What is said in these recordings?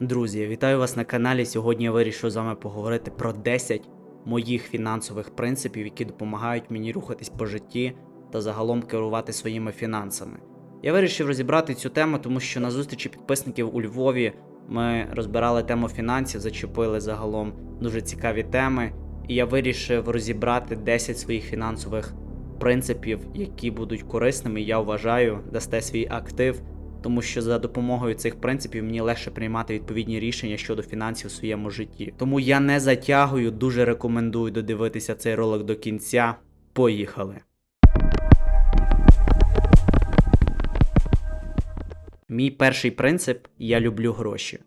Друзі, вітаю вас на каналі. Сьогодні я вирішив з вами поговорити про 10 моїх фінансових принципів, які допомагають мені рухатись по житті та загалом керувати своїми фінансами. Я вирішив розібрати цю тему, тому що на зустрічі підписників у Львові ми розбирали тему фінансів, зачепили загалом дуже цікаві теми, і я вирішив розібрати 10 своїх фінансових принципів, які будуть корисними. Я вважаю, дасте свій актив тому що за допомогою цих принципів мені легше приймати відповідні рішення щодо фінансів у своєму житті. Тому я не затягую, дуже рекомендую додивитися цей ролик до кінця. Поїхали! Мій перший принцип я люблю гроші.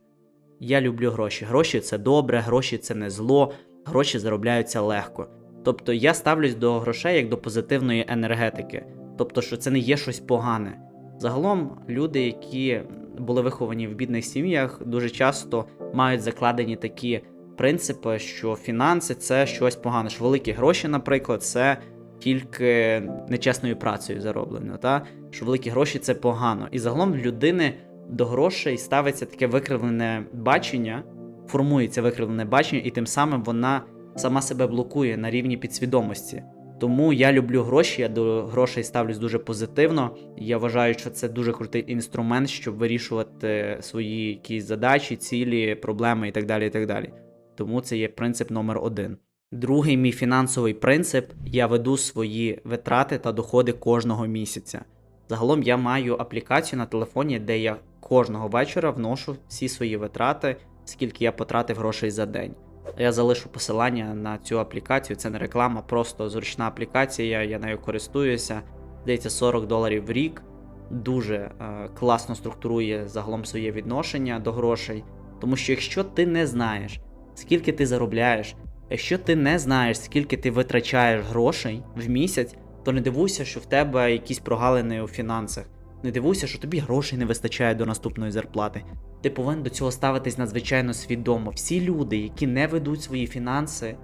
Я люблю гроші. Гроші це добре, гроші це не зло, гроші заробляються легко. Тобто я ставлюсь до грошей як до позитивної енергетики, тобто, що це не є щось погане. Загалом люди, які були виховані в бідних сім'ях, дуже часто мають закладені такі принципи, що фінанси це щось погане. що Великі гроші, наприклад, це тільки нечесною працею зароблено. Та? Що великі гроші це погано. І загалом людини до грошей ставиться таке викривлене бачення, формується викривлене бачення, і тим самим вона сама себе блокує на рівні підсвідомості. Тому я люблю гроші, я до грошей ставлюсь дуже позитивно. Я вважаю, що це дуже крутий інструмент, щоб вирішувати свої якісь задачі, цілі, проблеми і так далі. і так далі. Тому це є принцип номер один. Другий мій фінансовий принцип я веду свої витрати та доходи кожного місяця. Загалом я маю аплікацію на телефоні, де я кожного вечора вношу всі свої витрати, скільки я потратив грошей за день. Я залишу посилання на цю аплікацію. Це не реклама, просто зручна аплікація. Я нею користуюся. Здається, 40 доларів в рік. Дуже е, класно структурує загалом своє відношення до грошей. Тому що якщо ти не знаєш, скільки ти заробляєш, якщо ти не знаєш, скільки ти витрачаєш грошей в місяць, то не дивуйся, що в тебе якісь прогалини у фінансах. Не дивуйся, що тобі грошей не вистачає до наступної зарплати. Ти повинен до цього ставитись надзвичайно свідомо. Всі люди, які не ведуть свої фінанси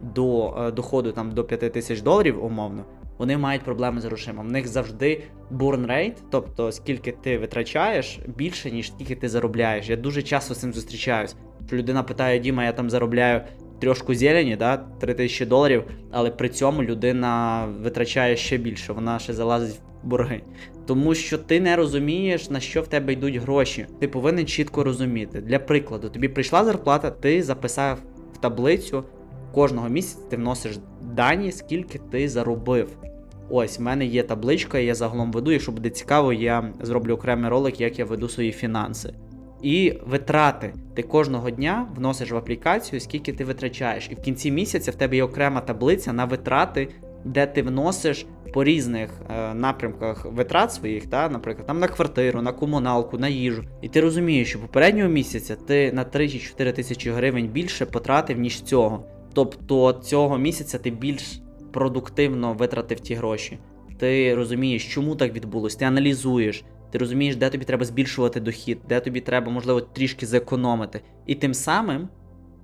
до е, доходу там до 5 тисяч доларів, умовно, вони мають проблеми з грошима. В них завжди burn rate, тобто скільки ти витрачаєш, більше, ніж скільки ти заробляєш. Я дуже часто з цим зустрічаюсь. Людина питає, Діма, я там заробляю трьошку зелені, да, 3 тисячі доларів, але при цьому людина витрачає ще більше, вона ще залазить в борги. Тому що ти не розумієш, на що в тебе йдуть гроші. Ти повинен чітко розуміти. Для прикладу, тобі прийшла зарплата, ти записав в таблицю кожного місяця, ти вносиш дані, скільки ти заробив. Ось, в мене є табличка, я загалом веду. Якщо буде цікаво, я зроблю окремий ролик, як я веду свої фінанси. І витрати. Ти кожного дня вносиш в аплікацію, скільки ти витрачаєш. І в кінці місяця в тебе є окрема таблиця на витрати, де ти вносиш по різних е, напрямках витрат своїх, та, наприклад, там на квартиру, на комуналку, на їжу. І ти розумієш, що попереднього місяця ти на 3 чи 4 тисячі гривень більше потратив, ніж цього. Тобто цього місяця ти більш продуктивно витратив ті гроші. Ти розумієш, чому так відбулось, ти аналізуєш. Ти розумієш, де тобі треба збільшувати дохід, де тобі треба, можливо, трішки зекономити. І тим самим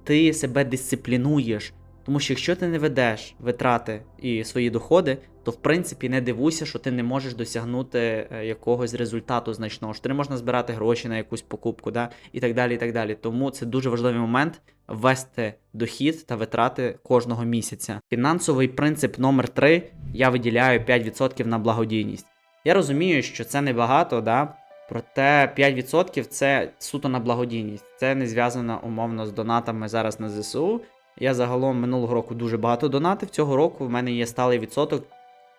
ти себе дисциплінуєш. Тому що якщо ти не ведеш витрати і свої доходи, то в принципі не дивуйся, що ти не можеш досягнути е, якогось результату значного, що ти не можна збирати гроші на якусь покупку, да? і так далі. і так далі. Тому це дуже важливий момент ввести дохід та витрати кожного місяця. Фінансовий принцип номер 3 я виділяю 5% на благодійність. Я розумію, що це небагато, да? проте 5% це суто на благодійність. Це не зв'язано умовно з донатами зараз на ЗСУ. Я загалом минулого року дуже багато донатив. Цього року в мене є сталий відсоток,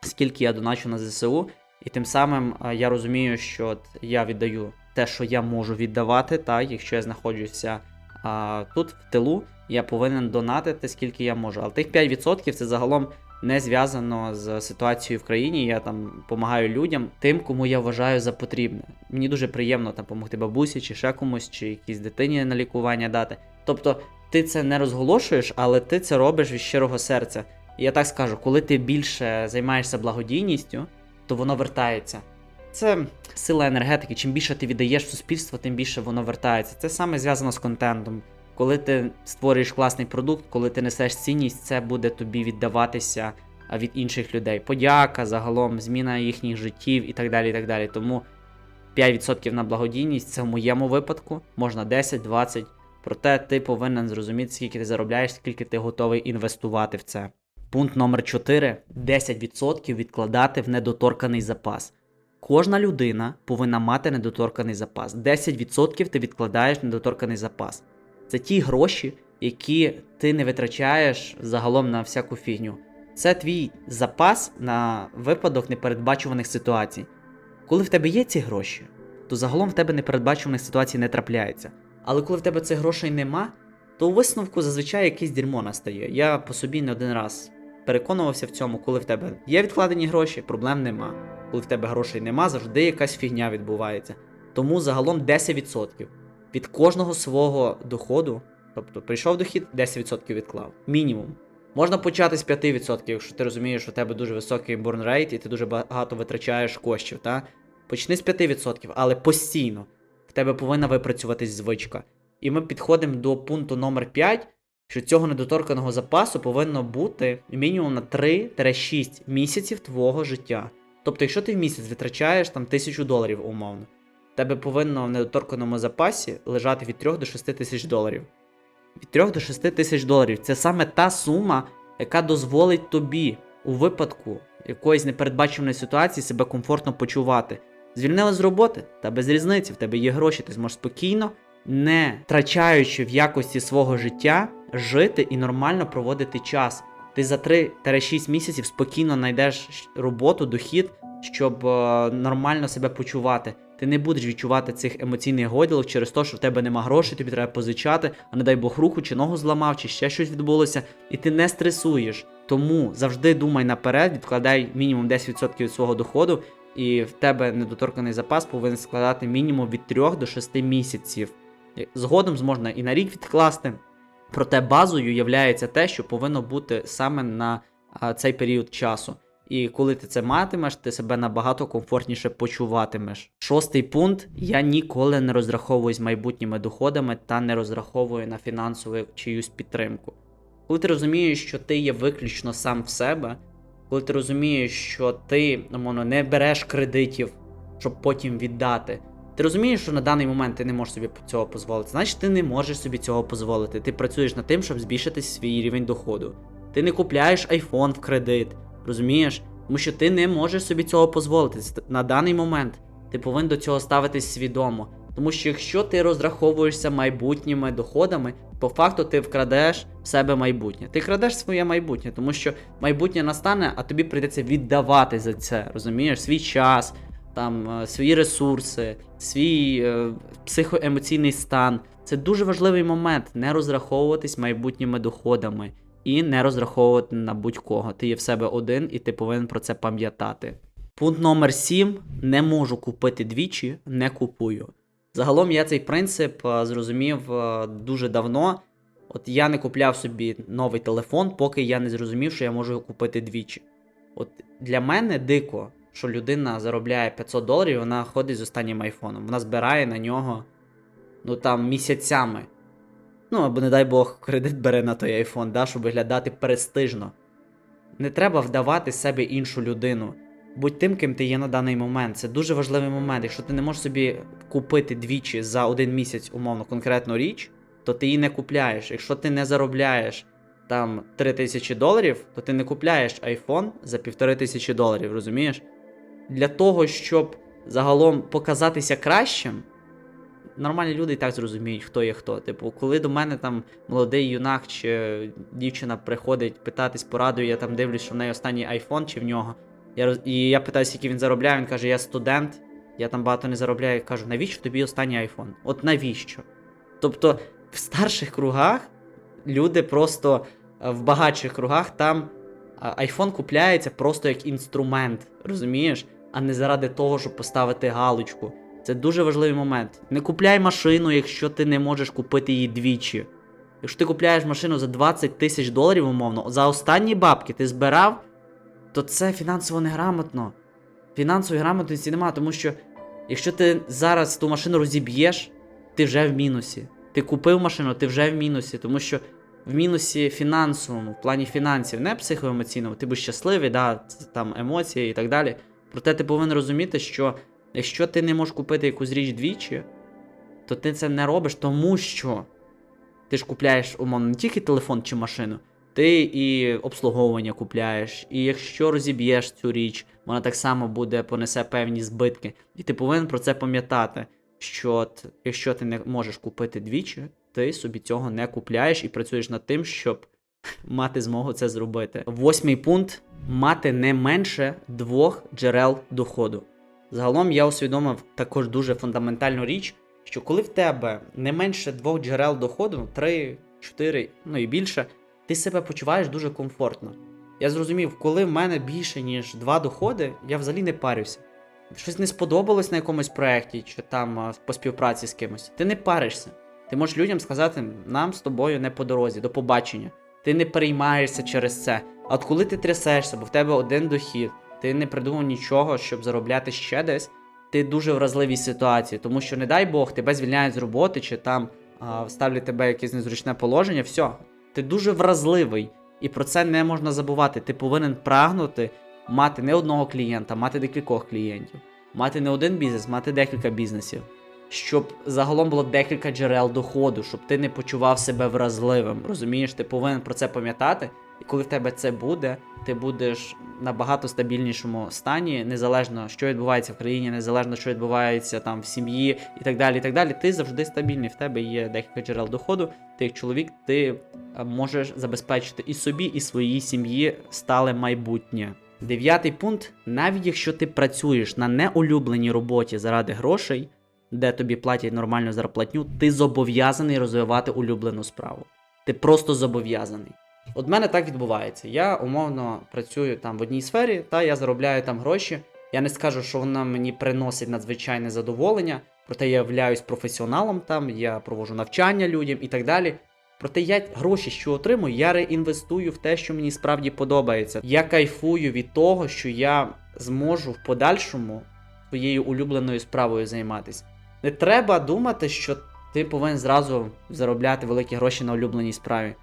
скільки я доначу на ЗСУ. І тим самим я розумію, що я віддаю те, що я можу віддавати. Так, якщо я знаходжуся а, тут в тилу, я повинен донатити скільки я можу. Але тих 5% це загалом не зв'язано з ситуацією в країні. Я там допомагаю людям, тим, кому я вважаю за потрібне. Мені дуже приємно там допомогти бабусі, чи ще комусь, чи якійсь дитині на лікування дати. Тобто ти це не розголошуєш, але ти це робиш від щирого серця. І я так скажу, коли ти більше займаєшся благодійністю, то воно вертається. Це сила енергетики. Чим більше ти віддаєш в суспільство, тим більше воно вертається. Це саме зв'язано з контентом. Коли ти створюєш класний продукт, коли ти несеш цінність, це буде тобі віддаватися від інших людей. Подяка, загалом, зміна їхніх життів і так далі. і так далі. Тому 5% на благодійність це в моєму випадку, можна 10, 20. Проте ти повинен зрозуміти, скільки ти заробляєш, скільки ти готовий інвестувати в це. Пункт номер 4 10% відкладати в недоторканий запас. Кожна людина повинна мати недоторканий запас. 10% ти відкладаєш в недоторканий запас. Це ті гроші, які ти не витрачаєш загалом на всяку фігню. Це твій запас на випадок непередбачуваних ситуацій. Коли в тебе є ці гроші, то загалом в тебе непередбачуваних ситуацій не трапляється. Але коли в тебе цих грошей нема, то у висновку зазвичай якесь дерьмо настає. Я по собі не один раз переконувався в цьому, коли в тебе є відкладені гроші, проблем нема. Коли в тебе грошей нема, завжди якась фігня відбувається. Тому загалом 10% від кожного свого доходу, тобто прийшов дохід, 10% відклав. Мінімум. Можна почати з 5%, якщо ти розумієш, що у тебе дуже високий rate і ти дуже багато витрачаєш коштів. Та? Почни з 5%, але постійно тебе повинна випрацюватись звичка. І ми підходимо до пункту номер 5, що цього недоторканого запасу повинно бути мінімум на 3-6 місяців твого життя. Тобто, якщо ти в місяць витрачаєш там тисячу доларів умовно, тебе повинно в недоторканому запасі лежати від 3 до 6 тисяч доларів. Від 3 до 6 тисяч доларів це саме та сума, яка дозволить тобі у випадку якоїсь непередбаченої ситуації себе комфортно почувати. Звільнили з роботи, та без різниці, в тебе є гроші, ти зможеш спокійно, не втрачаючи в якості свого життя, жити і нормально проводити час. Ти за 3-6 місяців спокійно знайдеш роботу, дохід, щоб е, нормально себе почувати. Ти не будеш відчувати цих емоційних годілок через те, що в тебе нема грошей, тобі треба позичати, а не дай Бог руку чи ногу зламав, чи ще щось відбулося, і ти не стресуєш. Тому завжди думай наперед, відкладай мінімум 10% від свого доходу, і в тебе недоторканий запас повинен складати мінімум від 3 до 6 місяців. Згодом можна і на рік відкласти. Проте базою є те, що повинно бути саме на цей період часу. І коли ти це матимеш, ти себе набагато комфортніше почуватимеш. Шостий пункт: я ніколи не розраховую з майбутніми доходами та не розраховую на фінансову чиюсь підтримку. Коли ти розумієш, що ти є виключно сам в себе, коли ти розумієш, що ти умовно, не береш кредитів, щоб потім віддати. Ти розумієш, що на даний момент ти не можеш собі цього дозволити, значить ти не можеш собі цього дозволити. Ти працюєш над тим, щоб збільшити свій рівень доходу. Ти не купляєш iPhone в кредит, розумієш? Тому що ти не можеш собі цього дозволити. На даний момент ти повинен до цього ставитись свідомо. Тому що якщо ти розраховуєшся майбутніми доходами, по факту ти вкрадеш в себе майбутнє. Ти крадеш своє майбутнє, тому що майбутнє настане, а тобі прийдеться віддавати за це, розумієш, свій час, там е, свої ресурси, свій е, психоемоційний стан. Це дуже важливий момент не розраховуватись майбутніми доходами і не розраховувати на будь-кого. Ти є в себе один, і ти повинен про це пам'ятати. Пункт номер 7. Не можу купити двічі, не купую. Загалом я цей принцип е, зрозумів е, дуже давно. От я не купляв собі новий телефон, поки я не зрозумів, що я можу купити двічі. От для мене дико, що людина заробляє 500 доларів, вона ходить з останнім айфоном. Вона збирає на нього ну там місяцями. Ну, або, не дай Бог, кредит бере на той айфон, да, щоб виглядати престижно. Не треба вдавати себе іншу людину. Будь тим, ким ти є на даний момент. Це дуже важливий момент. Якщо ти не можеш собі купити двічі за один місяць, умовно, конкретну річ, то ти її не купляєш. Якщо ти не заробляєш там 3 тисячі доларів, то ти не купляєш iPhone за півтори тисячі доларів, розумієш? Для того, щоб загалом показатися кращим, нормальні люди і так зрозуміють, хто є хто. Типу, коли до мене там молодий юнак чи дівчина приходить питатись порадою, я там дивлюсь, що в неї останній айфон чи в нього. Я роз... І я питаю, скільки він заробляє, він каже, я студент, я там багато не заробляю. Я кажу, навіщо тобі останній айфон? От навіщо? Тобто в старших кругах люди просто е, в багатших кругах там айфон купляється просто як інструмент, розумієш? А не заради того, щоб поставити галочку. Це дуже важливий момент. Не купляй машину, якщо ти не можеш купити її двічі. Якщо ти купляєш машину за 20 тисяч доларів, умовно, за останні бабки ти збирав, то це фінансово неграмотно. Фінансової грамотності немає, тому що якщо ти зараз ту машину розіб'єш, ти вже в мінусі. Ти купив машину, ти вже в мінусі, тому що в мінусі фінансовому, в плані фінансів, не психоемоційному, ти будеш щасливий, да, там емоції і так далі. Проте ти повинен розуміти, що Якщо ти не можеш купити якусь річ двічі, то ти це не робиш, тому що ти ж купляєш, умовно, не тільки телефон чи машину, ти і обслуговування купляєш. І якщо розіб'єш цю річ, вона так само буде понесе певні збитки. І ти повинен про це пам'ятати, що якщо ти не можеш купити двічі, ти собі цього не купляєш і працюєш над тим, щоб мати змогу це зробити. Восьмий пункт мати не менше двох джерел доходу. Загалом я усвідомив також дуже фундаментальну річ, що коли в тебе не менше двох джерел доходу, 3, 4, ну і більше, ти себе почуваєш дуже комфортно. Я зрозумів, коли в мене більше, ніж два доходи, я взагалі не парюся. Щось не сподобалось на якомусь проєкті чи там по співпраці з кимось. Ти не паришся. Ти можеш людям сказати, нам з тобою не по дорозі, до побачення. Ти не переймаєшся через це. А от коли ти трясешся, бо в тебе один дохід, ти не придумав нічого, щоб заробляти ще десь, ти дуже вразливій ситуації, тому що, не дай Бог, тебе звільняють з роботи, чи там а, ставлять тебе якесь незручне положення, все, ти дуже вразливий. І про це не можна забувати. Ти повинен прагнути мати не одного клієнта, мати декількох клієнтів, мати не один бізнес, мати декілька бізнесів, щоб загалом було декілька джерел доходу, щоб ти не почував себе вразливим. Розумієш, ти повинен про це пам'ятати. І коли в тебе це буде, ти будеш набагато стабільнішому стані, незалежно що відбувається в країні, незалежно що відбувається там в сім'ї і так далі. і так далі. Ти завжди стабільний. В тебе є декілька джерел доходу. Ти як чоловік, ти е, можеш забезпечити і собі, і своїй сім'ї стале майбутнє. Дев'ятий пункт: навіть якщо ти працюєш на неулюбленій роботі заради грошей, де тобі платять нормальну зарплатню, ти зобов'язаний розвивати улюблену справу. Ти просто зобов'язаний. От мене так відбувається. Я умовно працюю там в одній сфері, та я заробляю там гроші. Я не скажу, що вона мені приносить надзвичайне задоволення, проте я являюсь професіоналом там, я проводжу навчання людям і так далі. Проте я гроші, що отримую, я реінвестую в те, що мені справді подобається. Я кайфую від того, що я зможу в подальшому своєю улюбленою справою займатися. Не треба думати, що ти повинен зразу заробляти великі гроші на улюбленій справі.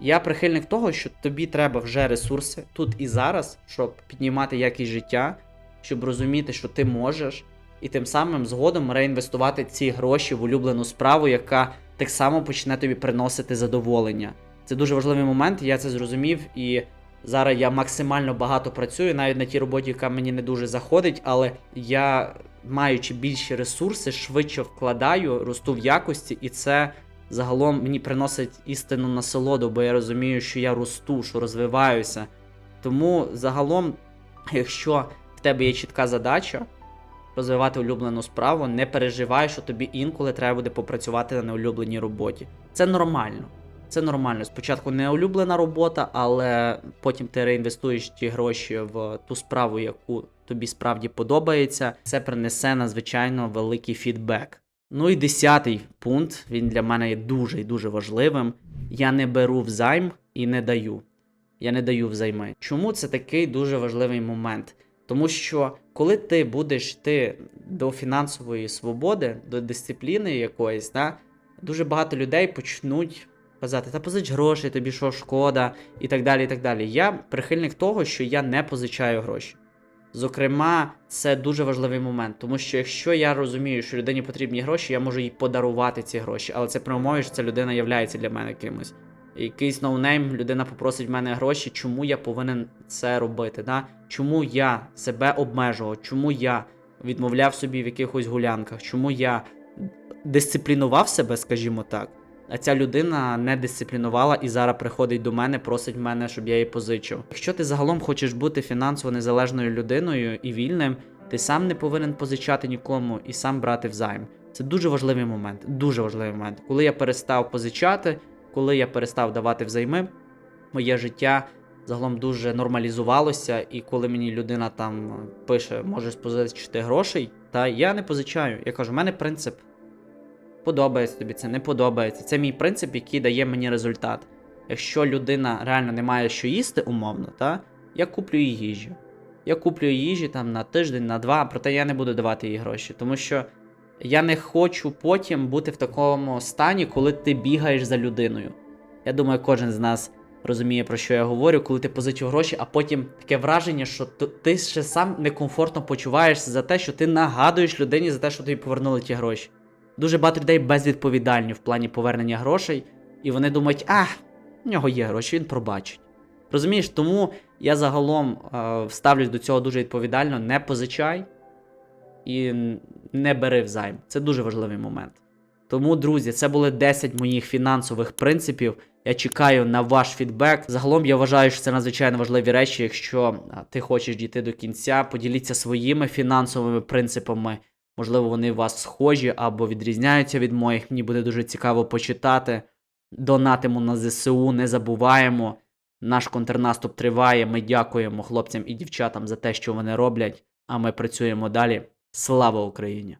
Я прихильник того, що тобі треба вже ресурси тут і зараз, щоб піднімати якість життя, щоб розуміти, що ти можеш, і тим самим згодом реінвестувати ці гроші в улюблену справу, яка так само почне тобі приносити задоволення. Це дуже важливий момент, я це зрозумів, і зараз я максимально багато працюю, навіть на тій роботі, яка мені не дуже заходить, але я, маючи більші ресурси, швидше вкладаю, росту в якості, і це загалом мені приносить істинну насолоду, бо я розумію, що я росту, що розвиваюся. Тому загалом, якщо в тебе є чітка задача розвивати улюблену справу, не переживай, що тобі інколи треба буде попрацювати на неулюбленій роботі. Це нормально. Це нормально. Спочатку не улюблена робота, але потім ти реінвестуєш ті гроші в ту справу, яку тобі справді подобається. Це принесе надзвичайно великий фідбек. Ну і десятий пункт, він для мене є дуже і дуже важливим. Я не беру взайм і не даю. Я не даю взайми. Чому це такий дуже важливий момент? Тому що коли ти будеш йти до фінансової свободи, до дисципліни якоїсь, да, дуже багато людей почнуть казати, та позич гроші, тобі що шкода, і так далі. і так далі. Я прихильник того, що я не позичаю гроші. Зокрема, це дуже важливий момент, тому що якщо я розумію, що людині потрібні гроші, я можу їй подарувати ці гроші, але це при умові, що ця людина являється для мене кимось. Якийсь ноунейм, людина попросить в мене гроші, чому я повинен це робити? Да? Чому я себе обмежував, чому я відмовляв собі в якихось гулянках, чому я дисциплінував себе, скажімо так, а ця людина не дисциплінувала і зараз приходить до мене, просить мене, щоб я їй позичив. Якщо ти загалом хочеш бути фінансово незалежною людиною і вільним, ти сам не повинен позичати нікому і сам брати взайм. Це дуже важливий момент. Дуже важливий момент. Коли я перестав позичати, коли я перестав давати взайми, моє життя загалом дуже нормалізувалося. І коли мені людина там пише, можеш позичити грошей, та я не позичаю. Я кажу, в мене принцип. Подобається тобі це, не подобається. Це мій принцип, який дає мені результат. Якщо людина реально не має що їсти, умовно, та, я куплю їй їжу. Я куплю їжі там на тиждень, на два, проте я не буду давати їй гроші, тому що я не хочу потім бути в такому стані, коли ти бігаєш за людиною. Я думаю, кожен з нас розуміє, про що я говорю, коли ти позичив гроші, а потім таке враження, що ти ще сам некомфортно почуваєшся за те, що ти нагадуєш людині за те, що тобі повернули ті гроші. Дуже багато людей безвідповідальні в плані повернення грошей, і вони думають, а, в нього є гроші, він пробачить. Розумієш, тому я загалом е, ставлюсь до цього дуже відповідально: не позичай і не бери взайм. Це дуже важливий момент. Тому, друзі, це були 10 моїх фінансових принципів. Я чекаю на ваш фідбек. Загалом я вважаю, що це надзвичайно важливі речі. Якщо ти хочеш дійти до кінця, поділіться своїми фінансовими принципами. Можливо, вони у вас схожі або відрізняються від моїх. Мені буде дуже цікаво почитати. Донатимо на ЗСУ, не забуваємо. Наш контрнаступ триває. Ми дякуємо хлопцям і дівчатам за те, що вони роблять. А ми працюємо далі. Слава Україні!